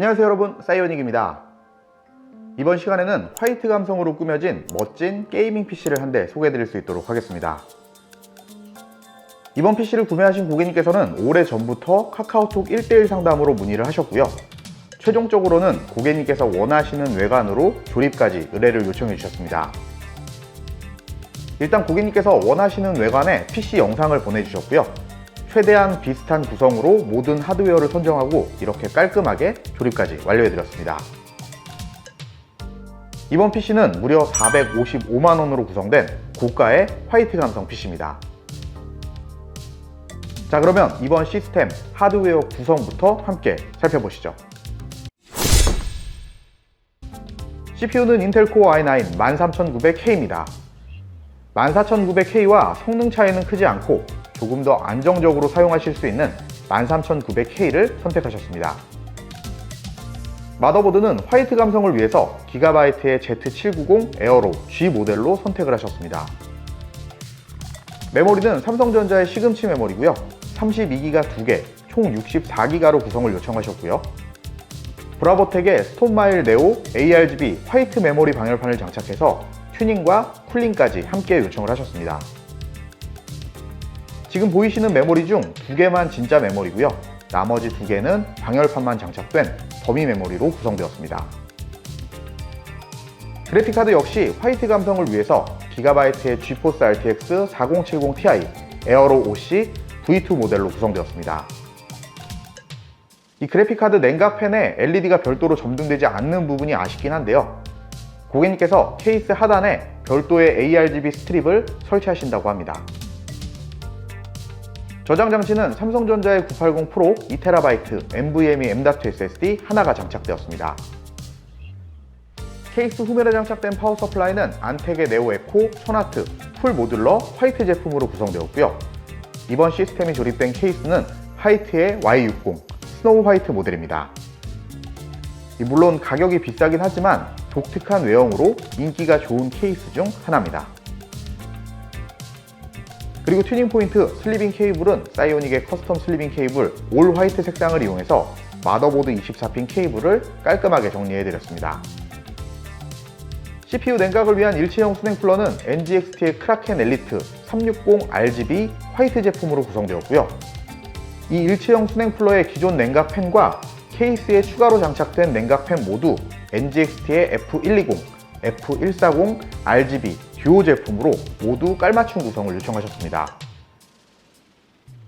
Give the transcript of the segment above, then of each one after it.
안녕하세요 여러분. 사이오닉입니다. 이번 시간에는 화이트 감성으로 꾸며진 멋진 게이밍 PC를 한 대 소개해 드릴 수 있도록 하겠습니다. 이번 PC를 구매하신 고객님께서는 오래 전부터 카카오톡 1대1 상담으로 문의를 하셨고요. 최종적으로는 고객님께서 원하시는 외관으로 조립까지 의뢰를 요청해 주셨습니다. 일단 고객님께서 원하시는 외관에 PC 영상을 보내주셨고요 최대한 비슷한 구성으로 모든 하드웨어를 선정하고 이렇게 깔끔하게 조립까지 완료해드렸습니다. 이번 PC는 무려 455만원으로 구성된 고가의 화이트 감성 PC입니다. 자 그러면 이번 시스템 하드웨어 구성부터 함께 살펴보시죠. CPU는 인텔 코어 i9 13900K입니다. 14900K와 성능 차이는 크지 않고 조금 더 안정적으로 사용하실 수 있는 13900K를 선택하셨습니다. 마더보드는 화이트 감성을 위해서 기가바이트의 Z790 에어로 G 모델로 선택을 하셨습니다. 메모리는 삼성전자의 시금치 메모리고요. 32기가 2개, 총 64기가로 구성을 요청하셨고요. 브라보텍의 스톤마일 네오 ARGB 화이트 메모리 방열판을 장착해서 튜닝과 쿨링까지 함께 요청을 하셨습니다. 지금 보이시는 메모리 중 두 개만 진짜 메모리고요. 나머지 두 개는 방열판만 장착된 더미 메모리로 구성되었습니다. 그래픽카드 역시 화이트 감성을 위해서 기가바이트의 GeForce RTX 4070 Ti 에어로 OC V2 모델로 구성되었습니다. 이 그래픽카드 냉각팬에 LED가 별도로 점등되지 않는 부분이 아쉽긴 한데요. 고객님께서 케이스 하단에 별도의 ARGB 스트립을 설치하신다고 합니다. 저장 장치는 삼성전자의 980 프로 2TB NVMe M.2 SSD 하나가 장착되었습니다. 케이스 후면에 장착된 파워 서플라이는 안텍의 네오 에코, 소나트, 풀 모듈러 화이트 제품으로 구성되었고요. 이번 시스템이 조립된 케이스는 화이트의 Y60 스노우 화이트 모델입니다. 물론 가격이 비싸긴 하지만 독특한 외형으로 인기가 좋은 케이스 중 하나입니다. 그리고 튜닝 포인트 슬리빙 케이블은 사이오닉의 커스텀 슬리빙 케이블 올 화이트 색상을 이용해서 마더보드 24핀 케이블을 깔끔하게 정리해드렸습니다. CPU 냉각을 위한 일체형 수냉 쿨러는 NGXT의 크라켄 엘리트 360RGB 화이트 제품으로 구성되었고요. 이 일체형 수냉 쿨러의 기존 냉각 팬과 케이스에 추가로 장착된 냉각 팬 모두 NGXT의 F120, F140 RGB 듀오 제품으로 모두 깔맞춤 구성을 요청하셨습니다.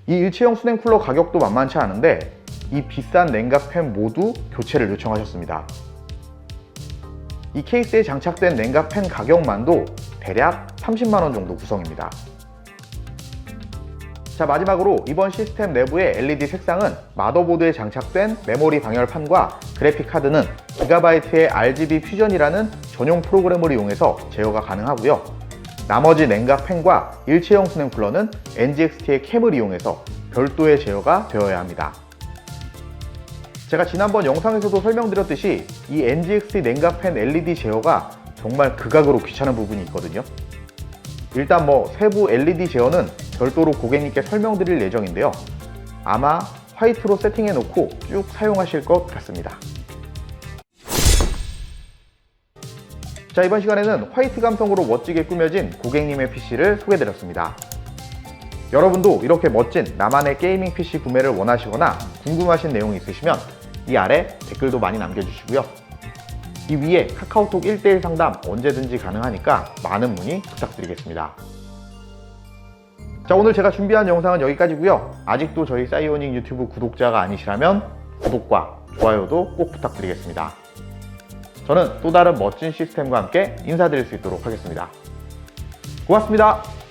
이 일체형 수냉 쿨러 가격도 만만치 않은데 이 비싼 냉각 팬 모두 교체를 요청하셨습니다. 이 케이스에 장착된 냉각 팬 가격만도 대략 30만원 정도 구성입니다. 자 마지막으로 이번 시스템 내부의 LED 색상은 마더보드에 장착된 메모리 방열판과 그래픽 카드는 기가바이트의 RGB 퓨전이라는 전용 프로그램을 이용해서 제어가 가능하고요. 나머지 냉각 팬과 일체형 수냉 쿨러는 NGXT의 캠을 이용해서 별도의 제어가 되어야 합니다. 제가 지난번 영상에서도 설명드렸듯이 이 NGXT 냉각팬 LED 제어가 정말 극악으로 귀찮은 부분이 있거든요. 일단 뭐 세부 LED 제어는 별도로 고객님께 설명드릴 예정인데요. 아마 화이트로 세팅해 놓고 쭉 사용하실 것 같습니다. 자 이번 시간에는 화이트 감성으로 멋지게 꾸며진 고객님의 PC를 소개드렸습니다. 여러분도 이렇게 멋진 나만의 게이밍 PC 구매를 원하시거나 궁금하신 내용이 있으시면 이 아래 댓글도 많이 남겨주시고요. 이 위에 카카오톡 1대1 상담 언제든지 가능하니까 많은 문의 부탁드리겠습니다. 자 오늘 제가 준비한 영상은 여기까지고요. 아직도 저희 사이오닉 유튜브 구독자가 아니시라면 구독과 좋아요도 꼭 부탁드리겠습니다. 저는 또 다른 멋진 시스템과 함께 인사드릴 수 있도록 하겠습니다. 고맙습니다.